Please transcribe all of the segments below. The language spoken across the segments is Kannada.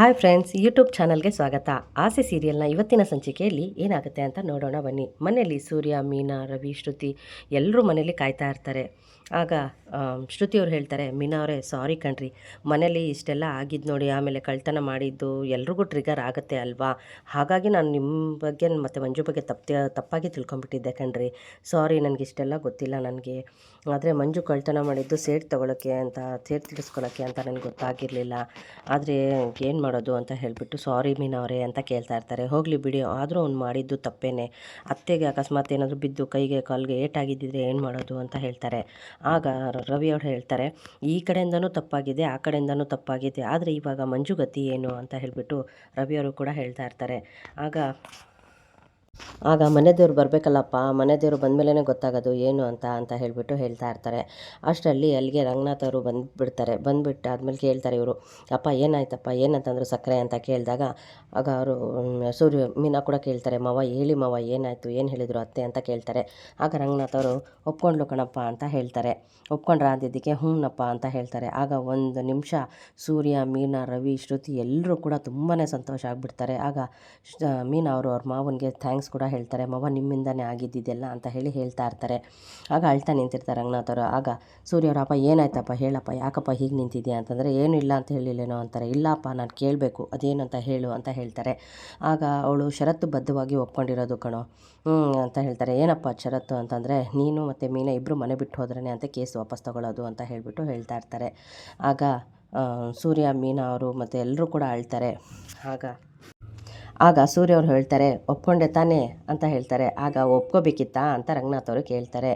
ಹಾಯ್ ಫ್ರೆಂಡ್ಸ್, ಯೂಟ್ಯೂಬ್ ಚಾನಲ್ಗೆ ಸ್ವಾಗತ. ಆಸೆ ಸೀರಿಯಲ್ನ ಇವತ್ತಿನ ಸಂಚಿಕೆಯಲ್ಲಿ ಏನಾಗುತ್ತೆ ಅಂತ ನೋಡೋಣ ಬನ್ನಿ. ಮನೆಯಲ್ಲಿ ಸೂರ್ಯ, ಮೀನಾ, ರವಿ, ಶ್ರುತಿ ಎಲ್ಲರೂ ಮನೆಯಲ್ಲಿ ಕಾಯ್ತಾ ಇರ್ತಾರೆ. ಆಗ ಶ್ರುತಿಯವ್ರು ಹೇಳ್ತಾರೆ, ಮೀನಾ ಅವರೇ, ಸಾರಿ ಕಣ್ರಿ. ಮನೇಲಿ ಇಷ್ಟೆಲ್ಲ ಆಗಿದ್ದು ನೋಡಿ, ಆಮೇಲೆ ಕಳ್ತನ ಮಾಡಿದ್ದು ಎಲ್ರಿಗೂ ಟ್ರಿಗರ್ ಆಗುತ್ತೆ ಅಲ್ವಾ? ಹಾಗಾಗಿ ನಾನು ನಿಮ್ಮ ಬಗ್ಗೆ ಮತ್ತು ಮಂಜು ಬಗ್ಗೆ ತಪ್ಪು ತಪ್ಪಾಗಿ ತಿಳ್ಕೊಂಬಿಟ್ಟಿದ್ದೆ ಕಣ್ರಿ. ಸಾರಿ, ನನಗೆ ಇಷ್ಟೆಲ್ಲ ಗೊತ್ತಿಲ್ಲ ನನಗೆ. ಆದರೆ ಮಂಜು ಕಳ್ತನ ಮಾಡಿದ್ದು ಸೇಟ್ ತೊಗೊಳಕ್ಕೆ ಅಂತ ಸೇಟ್ ತಿಳಿಸ್ಕೊಳಕ್ಕೆ ಅಂತ ನನಗೆ ಗೊತ್ತಾಗಿರಲಿಲ್ಲ. ಆದರೆ ಏನು ಮಾಡೋದು ಅಂತ ಹೇಳಿಬಿಟ್ಟು, ಸಾರಿ ಮೀನಾ ಅವರೇ ಅಂತ ಕೇಳ್ತಾ ಇರ್ತಾರೆ. ಹೋಗಲಿ ಬಿಡಿ, ಆದರೂ ಅವ್ನು ಮಾಡಿದ್ದು ತಪ್ಪೇನೆ. ಅತ್ತೆಗೆ ಅಕಸ್ಮಾತ್ ಏನಾದರೂ ಬಿದ್ದು ಕೈಗೆ ಕಾಲಿಗೆ ಏಟಾಗಿದ್ದಿದ್ರೆ ಏನು ಮಾಡೋದು ಅಂತ ಹೇಳ್ತಾರೆ. ಆಗ ರವಿ ಅವ್ರು ಹೇಳ್ತಾರೆ, ಈ ಕಡೆಯಿಂದನೂ ತಪ್ಪಾಗಿದೆ, ಆ ಕಡೆಯಿಂದನೂ ತಪ್ಪಾಗಿದೆ, ಆದರೆ ಇವಾಗ ಮಂಜುಗತಿ ಏನು ಅಂತ ಹೇಳಿಬಿಟ್ಟು ರವಿಯವರು ಕೂಡ ಹೇಳ್ತಾ ಇರ್ತಾರೆ. ಆಗ ಆಗ ಮನೆ ದೇವ್ರು ಬರಬೇಕಲ್ಲಪ್ಪ ಮನೆ ದೇವರು ಬಂದಮೇಲೆ ಗೊತ್ತಾಗೋದು ಏನು ಅಂತ ಅಂತ ಹೇಳಿಬಿಟ್ಟು ಹೇಳ್ತಾ ಇರ್ತಾರೆ. ಅಷ್ಟರಲ್ಲಿ ಅಲ್ಲಿಗೆ ರಂಗನಾಥ್ ಅವರು ಬಂದುಬಿಡ್ತಾರೆ. ಬಂದುಬಿಟ್ಟು ಆದಮೇಲೆ ಕೇಳ್ತಾರೆ ಇವರು, ಅಪ್ಪ, ಏನಾಯ್ತಪ್ಪ? ಏನಂತಂದ್ರು ಸಕ್ಕರೆ ಅಂತ ಕೇಳಿದಾಗ, ಆಗ ಅವರು ಸೂರ್ಯ, ಮೀನಾ ಕೂಡ ಕೇಳ್ತಾರೆ, ಮಾವ, ಹೇಳಿ ಮಾವ, ಏನಾಯಿತು? ಏನು ಹೇಳಿದರು ಅತ್ತೆ? ಅಂತ ಕೇಳ್ತಾರೆ. ಆಗ ರಂಗನಾಥ್ ಅವರು, ಒಪ್ಕೊಂಡ್ಲು ಕಣಪ್ಪ ಅಂತ ಹೇಳ್ತಾರೆ. ಒಪ್ಕೊಂಡ್ರ ಅಂದಿದ್ದಕ್ಕೆ, ಹ್ಞೂನಪ್ಪ ಅಂತ ಹೇಳ್ತಾರೆ. ಆಗ ಒಂದು ನಿಮಿಷ ಸೂರ್ಯ, ಮೀನಾ, ರವಿ, ಶ್ರುತಿ ಎಲ್ಲರೂ ಕೂಡ ತುಂಬಾ ಸಂತೋಷ ಆಗಿಬಿಡ್ತಾರೆ. ಆಗ ಮೀನಾ ಅವರು ಅವ್ರ ಮಾವನಿಗೆ ಥ್ಯಾಂಕ್ಸ್ ಕೂಡ ಹೇಳ್ತಾರೆ, ಮಾವ, ನಿಮ್ಮಿಂದನೇ ಆಗಿದ್ದಿದ್ದೆಲ್ಲ ಅಂತ ಹೇಳಿ ಹೇಳ್ತಾ ಇರ್ತಾರೆ. ಆಗ ಅಳ್ತಾ ನಿಂತಿರ್ತಾರೆ ರಂಗನಾಥ್ ಆಗ ಸೂರ್ಯ ಅವ್ರ ಅಪ್ಪ ಏನಾಯ್ತಪ್ಪ, ಹೇಳಪ್ಪ, ಯಾಕಪ್ಪ ಹೀಗೆ ನಿಂತಿದ್ಯಾ? ಅಂತಂದರೆ, ಏನು ಇಲ್ಲ ಅಂತ ಹೇಳಿಲ್ಲೇನೋ ಅಂತಾರೆ. ಇಲ್ಲಪ್ಪ, ನಾನು ಕೇಳಬೇಕು, ಅದೇನು ಅಂತ ಹೇಳು ಅಂತ ಹೇಳ್ತಾರೆ. ಆಗ ಅವಳು ಷರತ್ತುಬದ್ಧವಾಗಿ ಒಪ್ಕೊಂಡಿರೋದು ಕಣೋ. ಅಂತ ಹೇಳ್ತಾರೆ. ಏನಪ್ಪ ಷರತ್ತು? ಅಂತಂದರೆ, ನೀನು ಮತ್ತು ಮೀನಾ ಇಬ್ಬರು ಮನೆ ಬಿಟ್ಟು ಹೋದ್ರೇ ಅಂತ ಕೇಸ್ ವಾಪಸ್ ತಗೊಳ್ಳೋದು ಅಂತ ಹೇಳಿಬಿಟ್ಟು ಹೇಳ್ತಾ ಇರ್ತಾರೆ. ಆಗ ಸೂರ್ಯ, ಮೀನಾ ಅವರು ಮತ್ತು ಎಲ್ಲರೂ ಕೂಡ ಅಳ್ತಾರೆ. ಆಗ ಆಗ ಸೂರ್ಯ ಅವ್ರು ಹೇಳ್ತಾರೆ, ಒಪ್ಕೊಂಡೆ ತಾನೆ ಅಂತ ಹೇಳ್ತಾರೆ. ಆಗ ಒಪ್ಕೋಬೇಕಿತ್ತಾ ಅಂತ ರಂಗನಾಥ್ ಅವರು ಕೇಳ್ತಾರೆ.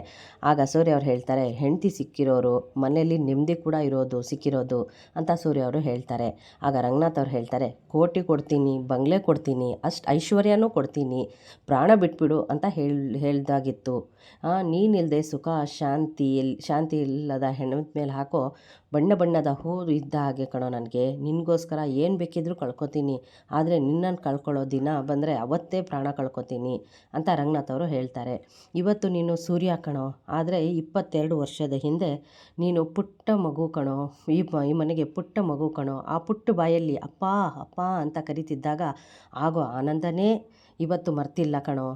ಆಗ ಸೂರ್ಯ ಅವ್ರು ಹೇಳ್ತಾರೆ, ಹೆಂಡತಿ ಸಿಕ್ಕಿರೋರು, ಮನೆಯಲ್ಲಿ ನೆಮ್ಮದಿ ಕೂಡ ಇರೋದು, ಸಿಕ್ಕಿರೋದು ಅಂತ ಸೂರ್ಯ ಅವರು ಹೇಳ್ತಾರೆ. ಆಗ ರಂಗನಾಥ್ ಅವ್ರು ಹೇಳ್ತಾರೆ, ಕೋಟಿ ಕೊಡ್ತೀನಿ, ಬಂಗ್ಲೆ ಕೊಡ್ತೀನಿ, ಅಷ್ಟು ಐಶ್ವರ್ಯನೂ ಕೊಡ್ತೀನಿ, ಪ್ರಾಣ ಬಿಟ್ಬಿಡು ಅಂತ ಹೇಳಿ, ಹೇಳ್ದಾಗಿತ್ತು. ನೀನಿಲ್ಲದೆ ಸುಖ, ಶಾಂತಿ ಶಾಂತಿ ಇಲ್ಲದ ಹೆಣ್ಣದ ಮೇಲೆ ಹಾಕೋ ಬಣ್ಣ ಬಣ್ಣದ ಹೂ ಇದ್ದ ಹಾಗೆ ಕಣೋ ನನಗೆ. ನಿನಗೋಸ್ಕರ ಏನು ಬೇಕಿದ್ರೂ ಕಳ್ಕೊತೀನಿ. ಆದರೆ ನಿನ್ನನ್ನು ಕಳ್ಕೊಳ್ಳೋ ದಿನ ಬಂದರೆ ಅವತ್ತೇ ಪ್ರಾಣ ಕಳ್ಕೊತೀನಿ ಅಂತ ರಂಗನಾಥ್ ಅವರು ಹೇಳ್ತಾರೆ. ಇವತ್ತು ನೀನು ಸೂರ್ಯ ಕಣೋ, ಆದರೆ ಇಪ್ಪತ್ತೆರಡು ವರ್ಷದ ಹಿಂದೆ ನೀನು ಪುಟ್ಟ ಮಗು ಕಣೋ, ಈ ಈ ಮನೆಗೆ ಪುಟ್ಟ ಮಗು ಕಣೋ, ಆ ಪುಟ್ಟ ಬಾಯಲ್ಲಿ ಅಪ್ಪ ಅಪ್ಪ ಅಂತ ಕರಿತಿದ್ದಾಗ ಆಗೋ ಆನಂದನೇ ಇವತ್ತು ಮರ್ತಿಲ್ಲ ಕಣೋ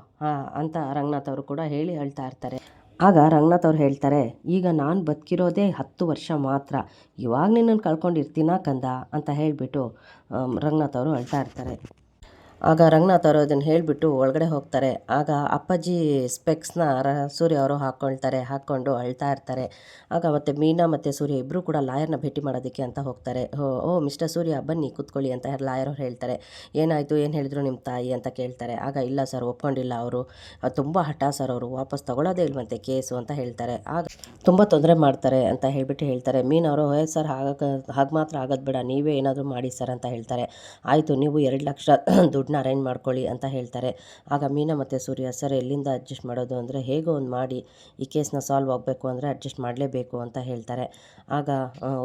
ಅಂತ ರಂಗನಾಥ್ ಅವರು ಕೂಡ ಹೇಳಿ ಹೇಳ್ತಾ ಇರ್ತಾರೆ. ಆಗ ರಂಗನಾಥ್ ಅವ್ರು ಹೇಳ್ತಾರೆ, ಈಗ ನಾನು ಬದುಕಿರೋದೇ ಹತ್ತು ವರ್ಷ ಮಾತ್ರ, ಇವಾಗ ನಿನ್ನನ್ನು ಕಳ್ಕೊಂಡಿರ್ತೀನ ಕಂದ? ಅಂತ ಹೇಳಿಬಿಟ್ಟು ರಂಗನಾಥ್ ಅವರು ಅಳ್ತಾ ಇರ್ತಾರೆ. ಆಗ ರಂಗನಾಥ್ ಅವರು ಅದನ್ನು ಹೇಳಿಬಿಟ್ಟು ಒಳಗಡೆ ಹೋಗ್ತಾರೆ. ಆಗ ಅಪ್ಪಾಜಿ ಸ್ಪೆಕ್ಸ್ನ ರ ಸೂರ್ಯ ಅವರು ಹಾಕ್ಕೊಳ್ತಾರೆ ಹಾಕ್ಕೊಂಡು ಅಳ್ತಾ ಇರ್ತಾರೆ. ಆಗ ಮತ್ತು ಮೀನಾ ಮತ್ತು ಸೂರ್ಯ ಇಬ್ಬರೂ ಕೂಡ ಲಾಯರ್ನ ಭೇಟಿ ಮಾಡೋದಕ್ಕೆ ಅಂತ ಹೋಗ್ತಾರೆ. ಹೋ, ಓ ಮಿಸ್ಟರ್ ಸೂರ್ಯ, ಬನ್ನಿ ಕೂತ್ಕೊಳ್ಳಿ ಅಂತ ಲಾಯರ್ ಅವ್ರು ಹೇಳ್ತಾರೆ. ಏನಾಯಿತು, ಏನು ಹೇಳಿದ್ರು ನಿಮ್ಮ ತಾಯಿ ಅಂತ ಕೇಳ್ತಾರೆ. ಆಗ ಇಲ್ಲ ಸರ್, ಒಪ್ಕೊಂಡಿಲ್ಲ ಅವರು. ತುಂಬ ಹಠ ಸರ್ ಅವರು, ವಾಪಸ್ ತಗೊಳ್ಳೋದೇ ಇಲ್ವಂತೆ ಕೇಸು ಅಂತ ಹೇಳ್ತಾರೆ. ಆಗ ತುಂಬ ತೊಂದರೆ ಮಾಡ್ತಾರೆ ಅಂತ ಹೇಳ್ಬಿಟ್ಟು ಹೇಳ್ತಾರೆ. ಮೀನವರು ಏ ಸರ್ ಹಾಗೆ ಹಾಗೆ ಮಾತ್ರ ಆಗೋದು ಬೇಡ, ನೀವೇ ಏನಾದರೂ ಮಾಡಿ ಸರ್ ಅಂತ ಹೇಳ್ತಾರೆ. ಆಯಿತು, ನೀವು ಎರಡು ಲಕ್ಷ ದುಡ್ಡನ್ನ ಅರೇಂಜ್ ಮಾಡ್ಕೊಳ್ಳಿ ಅಂತ ಹೇಳ್ತಾರೆ. ಆಗ ಮೀನಾ ಮತ್ತು ಸೂರ್ಯ, ಸರ್, ಎಲ್ಲಿಂದ ಅಡ್ಜಸ್ಟ್ ಮಾಡೋದು? ಅಂದರೆ, ಹೇಗೋ ಒಂದು ಮಾಡಿ, ಈ ಕೇಸ್ನ ಸಾಲ್ವ್ ಆಗಬೇಕು ಅಂದರೆ ಅಡ್ಜಸ್ಟ್ ಮಾಡಲೇಬೇಕು ಅಂತ ಹೇಳ್ತಾರೆ. ಆಗ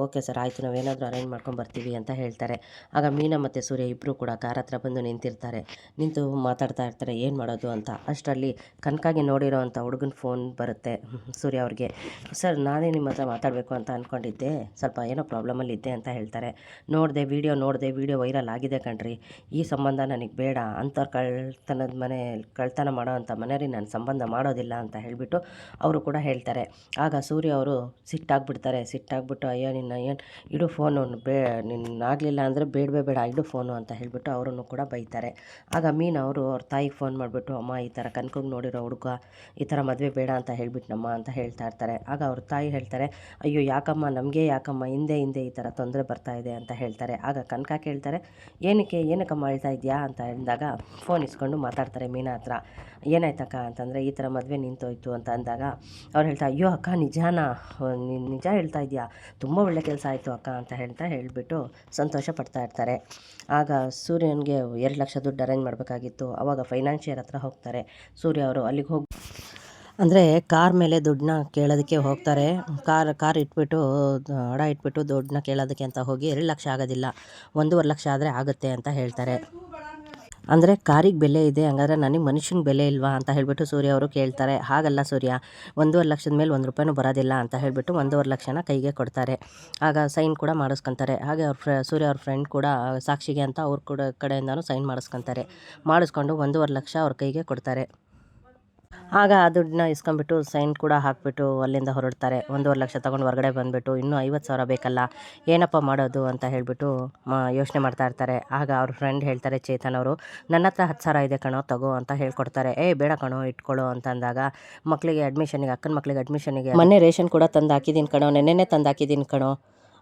ಓಕೆ ಸರ್, ಆಯಿತು ನಾವೇನಾದರೂ ಅರೇಂಜ್ ಮಾಡ್ಕೊಂಡು ಬರ್ತೀವಿ ಅಂತ ಹೇಳ್ತಾರೆ. ಆಗ ಮೀನಾ ಮತ್ತು ಸೂರ್ಯ ಇಬ್ಬರು ಕೂಡ ಕಾರ್ ಹತ್ರ ಬಂದು ನಿಂತಿರ್ತಾರೆ. ನಿಂತು ಮಾತಾಡ್ತಾ ಇರ್ತಾರೆ, ಏನು ಮಾಡೋದು? ಅಂತ. ಅಷ್ಟರಲ್ಲಿ ಕನಕಾಗಿ ನೋಡಿರೋ ಅಂಥ ಹುಡುಗನ ಫೋನ್ ಬರುತ್ತೆ. ಸೂರ್ಯ ಅವ್ರಿಗೆ. ಸರ್, ನಾನೇ ನಿಮ್ಮ ಹತ್ರ ಮಾತಾಡಬೇಕು ಅಂತ ಅಂದ್ಕೊಂಡಿದ್ದೆ ಸ್ವಲ್ಪ ಏನೋ ಪ್ರಾಬ್ಲಮಲ್ಲಿದ್ದೆ ಅಂತ ಹೇಳ್ತಾರೆ. ನೋಡಿದೆ, ವೀಡಿಯೋ ನೋಡಿದೆ, ವೀಡಿಯೋ ವೈರಲ್ ಆಗಿದೆ ಕಣ್ರಿ. ಈ ಸಂಬಂಧ ನನಗೆ ಬೇಡ. ಅಂಥವ್ರು ಕಳ್ತನದ ಮನೆ, ಕಳ್ತನ ಮಾಡೋ ಅಂಥ ಮನೆಯವ್ರಿಗೆ ನಾನು ಸಂಬಂಧ ಮಾಡೋದಿಲ್ಲ ಅಂತ ಹೇಳಿಬಿಟ್ಟು ಅವರು ಕೂಡ ಹೇಳ್ತಾರೆ. ಆಗ ಸೂರ್ಯ ಅವರು ಸಿಟ್ಟಾಗ್ಬಿಡ್ತಾರೆ. ಸಿಟ್ಟಾಗ್ಬಿಟ್ಟು, ಅಯ್ಯೋ, ನಿನ್ನ ಏನು, ಇಡು ಫೋನು, ಬೇ, ನಿನ್ನಾಗಲಿಲ್ಲ ಅಂದರೆ ಬೇಡವೇ ಬೇಡ, ಇಡು ಫೋನು ಅಂತ ಹೇಳಿಬಿಟ್ಟು ಅವರನ್ನು ಕೂಡ ಬೈತಾರೆ. ಆಗ ಮೀನು ಅವರು ಅವ್ರ ತಾಯಿಗೆ ಫೋನ್ ಮಾಡಿಬಿಟ್ಟು, ಅಮ್ಮ, ಈ ಥರ ಕನ್ಕಂಗೆ ನೋಡಿರೋ ಹುಡುಗ, ಈ ಥರ ಮದುವೆ ಬೇಡ ಅಂತ ಹೇಳ್ಬಿಟ್ನಮ್ಮ ಅಂತ ಹೇಳ್ತಾ ಇರ್ತಾರೆ. ಆಗ ಅವ್ರ ತಾಯಿ ಹೇಳ್ತಾರೆ, ಅಯ್ಯೋ, ಯಾಕಮ್ಮ, ನಮಗೆ ಯಾಕಮ್ಮ, ಹಿಂದೆ ಹಿಂದೆ ಈ ಥರ ತೊಂದರೆ ಬರ್ತಾ ಇದೆ ಅಂತ ಹೇಳ್ತಾರೆ. ಆಗ ಕನಕ ಕೇಳ್ತಾರೆ, ಏನಕ್ಕೆ, ಏನಕ್ಕಮ್ಮ ಹೇಳ್ತಾ ಇದೆಯಾ? ಅಂತ ಅಂದಾಗ ಫೋನ್ ಇಸ್ಕೊಂಡು ಮಾತಾಡ್ತಾರೆ ಮೀನಾ ಹತ್ರ. ಏನಾಯ್ತಕ್ಕ? ಅಂತಂದರೆ, ಈ ಥರ ಮದುವೆ ನಿಂತೋಯ್ತು ಅಂತ ಅಂದಾಗ, ಅವ್ರು ಹೇಳ್ತಾ, ಅಯ್ಯೋ, ಅಕ್ಕ, ನಿಜಾನಾ? ನಿಜ ಹೇಳ್ತಾ ಇದೆಯಾ? ತುಂಬ ಒಳ್ಳೆ ಕೆಲಸ ಆಯಿತು ಅಕ್ಕ ಅಂತ ಹೇಳ್ತಾ ಹೇಳಿಬಿಟ್ಟು ಸಂತೋಷ ಪಡ್ತಾ ಇರ್ತಾರೆ. ಆಗ ಸೂರ್ಯನಿಗೆ ಎರಡು ಲಕ್ಷ ದುಡ್ಡು ಅರೇಂಜ್ ಮಾಡಬೇಕಾಗಿತ್ತು. ಆವಾಗ ಫೈನಾನ್ಷಿಯರ್ ಹತ್ರ ಹೋಗ್ತಾರೆ. ಸೂರ್ಯ ಅವರು ಅಲ್ಲಿಗೆ ಹೋಗಿ ಅಂದರೆ ಕಾರ್ ಮೇಲೆ ದುಡ್ಡನ್ನ ಕೇಳೋದಕ್ಕೆ ಹೋಗ್ತಾರೆ. ಕಾರ್ ಕಾರ್ ಇಟ್ಬಿಟ್ಟು ಅಡ ಇಟ್ಬಿಟ್ಟು ದುಡ್ಡನ್ನ ಕೇಳೋದಕ್ಕೆ ಅಂತ ಹೋಗಿ ಎರಡು ಲಕ್ಷ ಆಗೋದಿಲ್ಲ. ಒಂದೂವರೆ ಲಕ್ಷ ಆದರೆ ಆಗುತ್ತೆ ಅಂತ ಹೇಳ್ತಾರೆ. ಅಂದರೆ ಕಾರಿಗೆ ಬೆಲೆ ಇದೆ, ಹಂಗಾದ್ರೆ ನನಗೆ ಮನುಷ್ಯನ ಬೆಲೆ ಇಲ್ವಾ ಅಂತ ಹೇಳಿಬಿಟ್ಟು ಸೂರ್ಯ ಅವರು ಕೇಳ್ತಾರೆ. ಹಾಗಲ್ಲ ಸೂರ್ಯ, ಒಂದೂವರೆ ಲಕ್ಷದ ಮೇಲೆ ಒಂದು ರೂಪಾಯಿನೂ ಬರೋದಿಲ್ಲ ಅಂತ ಹೇಳಿಬಿಟ್ಟು ಒಂದೂವರೆ ಲಕ್ಷನ ಕೈಗೆ ಕೊಡ್ತಾರೆ. ಆಗ ಸೈನ್ ಕೂಡ ಮಾಡಿಸ್ಕೊತಾರೆ. ಹಾಗೆ ಅವ್ರ ಫ್ರ, ಸೂರ್ಯ ಅವ್ರ ಫ್ರೆಂಡ್ ಕೂಡ, ಸಾಕ್ಷಿಗೆ ಅಂತ ಅವ್ರ ಕೂಡ ಕಡೆಯಿಂದನೂ ಸೈನ್ ಮಾಡಿಸ್ಕೊತಾರೆ. ಮಾಡಿಸ್ಕೊಂಡು ಒಂದೂವರೆ ಲಕ್ಷ ಅವ್ರ ಕೈಗೆ ಕೊಡ್ತಾರೆ. ಆಗ ಆ ದುಡ್ಡನ್ನ ಇಸ್ಕೊಂಬಿಟ್ಟು ಸೈನ್ ಕೂಡ ಹಾಕಿಬಿಟ್ಟು ಅಲ್ಲಿಂದ ಹೊರಡ್ತಾರೆ. ಒಂದೂವರೆ ಲಕ್ಷ ತೊಗೊಂಡು ಹೊರಗಡೆ ಬಂದುಬಿಟ್ಟು ಇನ್ನೂ ಐವತ್ತು ಸಾವಿರ ಬೇಕಲ್ಲ, ಏನಪ್ಪ ಮಾಡೋದು ಅಂತ ಹೇಳಿಬಿಟ್ಟು ಯೋಚನೆ ಮಾಡ್ತಾ ಇರ್ತಾರೆ. ಆಗ ಅವ್ರ ಫ್ರೆಂಡ್ ಹೇಳ್ತಾರೆ, ಚೇತನ್ ಅವರು, ನನ್ನ ಹತ್ರ ಹತ್ತು ಸಾವಿರ ಇದೆ ಕಣೋ, ತಗೋ ಅಂತ ಹೇಳ್ಕೊಡ್ತಾರೆ. ಏ, ಬೇಡ ಕಣೋ ಇಟ್ಕೊಳ್ಳೋ ಅಂತ ಅಂದಾಗ ಮಕ್ಕಳಿಗೆ ಅಡ್ಮಿಷನಿಗೆ ಅಕ್ಕನ ಮಕ್ಕಳಿಗೆ ಅಡ್ಮಿಷನಿಗೆ ಮೊನ್ನೆ ರೇಷನ್ ಕೂಡ ತಂದು ಹಾಕಿದ್ದೀನಿ ಕಣೋ, ನೆನ್ನೆನೇ ತಂದು ಹಾಕಿದ್ದೀನಿ ಕಣೋ.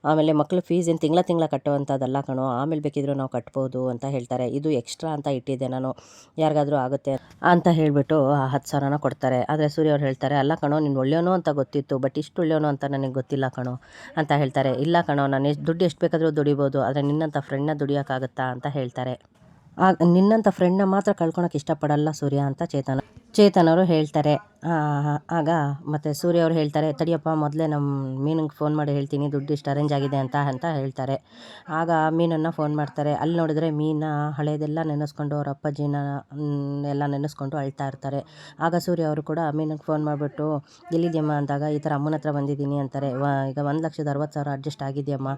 ಆಮೇಲೆ ಮಕ್ಳು ಫೀಸ್ ಏನು ತಿಂಗಳ ತಿಂಗಳ ಕಟ್ಟುವಂಥದ್ದಲ್ಲ ಕಣೋ, ಆಮೇಲೆ ಬೇಕಿದ್ರೂ ನಾವು ಕಟ್ಬೋದು ಅಂತ ಹೇಳ್ತಾರೆ. ಇದು ಎಕ್ಸ್ಟ್ರಾ ಅಂತ ಇಟ್ಟಿದ್ದೆ ನಾನು. ಯಾರಿಗಾದರೂ ಆಗುತ್ತೆ ಅಂತ ಹೇಳಿಬಿಟ್ಟು ಆ ಹತ್ತು ಸಾವಿರನ ಕೊಡ್ತಾರೆ. ಆದರೆ ಸೂರ್ಯ ಅವ್ರು ಹೇಳ್ತಾರೆ, ಅಲ್ಲ ಕಣೋ, ನೀನು ಒಳ್ಳೆಯವನು ಅಂತ ಗೊತ್ತಿತ್ತು ಬಟ್ ಇಷ್ಟು ಒಳ್ಳೆಯವನು ಅಂತ ನನಗೆ ಗೊತ್ತಿಲ್ಲ ಕಣೋ, ಅಂತ ಹೇಳ್ತಾರೆ. ಇಲ್ಲ ಕಣೋ, ನಾನು ಎಷ್ಟು, ದುಡ್ಡು ಎಷ್ಟು ಬೇಕಾದರೂ ದುಡಿಬೋದು, ಆದರೆ ನಿನ್ನಂಥ ಫ್ರೆಂಡ್ನ ದುಡಿಯೋಕ್ಕಾಗತ್ತಾ ಅಂತ ಹೇಳ್ತಾರೆ. ಆಗ ನಿನ್ನಂಥ ಫ್ರೆಂಡ್ನ ಮಾತ್ರ ಕಳ್ಕೊಳಕ್ಕೆ ಇಷ್ಟಪಡಲ್ಲ ಸೂರ್ಯ ಅಂತ ಚೇತನ ಚೇತನವರು ಹೇಳ್ತಾರೆ. ಆಗ ಮತ್ತು ಸೂರ್ಯ ಅವ್ರು ಹೇಳ್ತಾರೆ, ತಡಿಯಪ್ಪ, ಮೊದಲೇ ನಮ್ಮ ಮೀನಿಗೆ ಫೋನ್ ಮಾಡಿ ಹೇಳ್ತೀನಿ, ದುಡ್ಡು ಇಷ್ಟು ಅರೇಂಜ್ ಆಗಿದೆ ಅಂತ ಅಂತ ಹೇಳ್ತಾರೆ. ಆಗ ಮೀನನ್ನು ಫೋನ್ ಮಾಡ್ತಾರೆ. ಅಲ್ಲಿ ನೋಡಿದ್ರೆ ಮೀನ ಹಳೆಯದೆಲ್ಲ ನೆನೆಸ್ಕೊಂಡು ಅವ್ರ ಅಪ್ಪಾಜಿನ ಎಲ್ಲ ನೆನೆಸ್ಕೊಂಡು ಅಳ್ತಾ ಇರ್ತಾರೆ. ಆಗ ಸೂರ್ಯ ಅವರು ಕೂಡ ಮೀನಿಗೆ ಫೋನ್ ಮಾಡಿಬಿಟ್ಟು, ಎಲ್ಲಿದ್ಯಮ್ಮ? ಅಂದಾಗ, ಈ ಥರ ಅಮ್ಮನ ಹತ್ರ ಬಂದಿದ್ದೀನಿ, ಅಂತಾರೆ. ಈಗ ಒಂದು ಲಕ್ಷದ ಅರವತ್ತು ಸಾವಿರ ಅಡ್ಜಸ್ಟ್ ಆಗಿದೆಯಮ್ಮ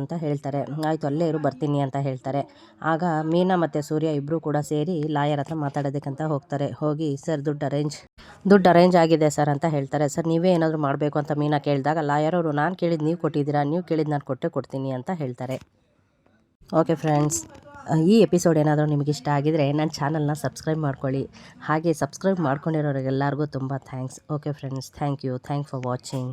ಅಂತ ಹೇಳ್ತಾರೆ. ಆಯಿತು, ಅಲ್ಲೇ ಇರು, ಬರ್ತೀನಿ, ಅಂತ ಹೇಳ್ತಾರೆ. ಆಗ ಮೀನಾ ಮತ್ತು ಸೂರ್ಯ ಇಬ್ಬರೂ ಕೂಡ ಸೇರಿ ಲಾಯರ್ ಹತ್ರ ಮಾತಾಡೋದಕ್ಕಂತ ಹೋಗ್ತಾರೆ. ಹೋಗಿ, ಸರ್, ದುಡ್ಡು ಅರೇಂಜ್ ದುಡ್ಡು ಅರೇಂಜ್ ಆಗಿದೆ ಸರ್ ಅಂತ ಹೇಳ್ತಾರೆ. ಸರ್, ನೀವೇ ಏನಾದರೂ ಮಾಡಬೇಕು ಅಂತ ಮೀನಾ ಕೇಳಿದಾಗ, ಲಾಯರ್ ಅವರು ನಾನು ಕೇಳಿದ್ದು ನೀವು ಕೊಟ್ಟಿದ್ದೀರಾ, ನೀವು ಕೇಳಿದ್ದು ನಾನು ಕೊಟ್ಟೆ ಕೊಡ್ತೀನಿ ಅಂತ ಹೇಳ್ತಾರೆ. ಓಕೆ ಫ್ರೆಂಡ್ಸ್ ಈ ಎಪಿಸೋಡ್ ಏನಾದರೂ ನಿಮಗೆ ಇಷ್ಟ ಆಗಿದರೆ ನನ್ನ ಚಾನಲ್ನ ಸಬ್ಸ್ಕ್ರೈಬ್ ಮಾಡ್ಕೊಳ್ಳಿ. ಹಾಗೆ ಸಬ್ಸ್ಕ್ರೈಬ್ ಮಾಡ್ಕೊಂಡಿರೋರಿಗೆಲ್ಲರಿಗೂ ತುಂಬ thanks okay friends thank you thank for watching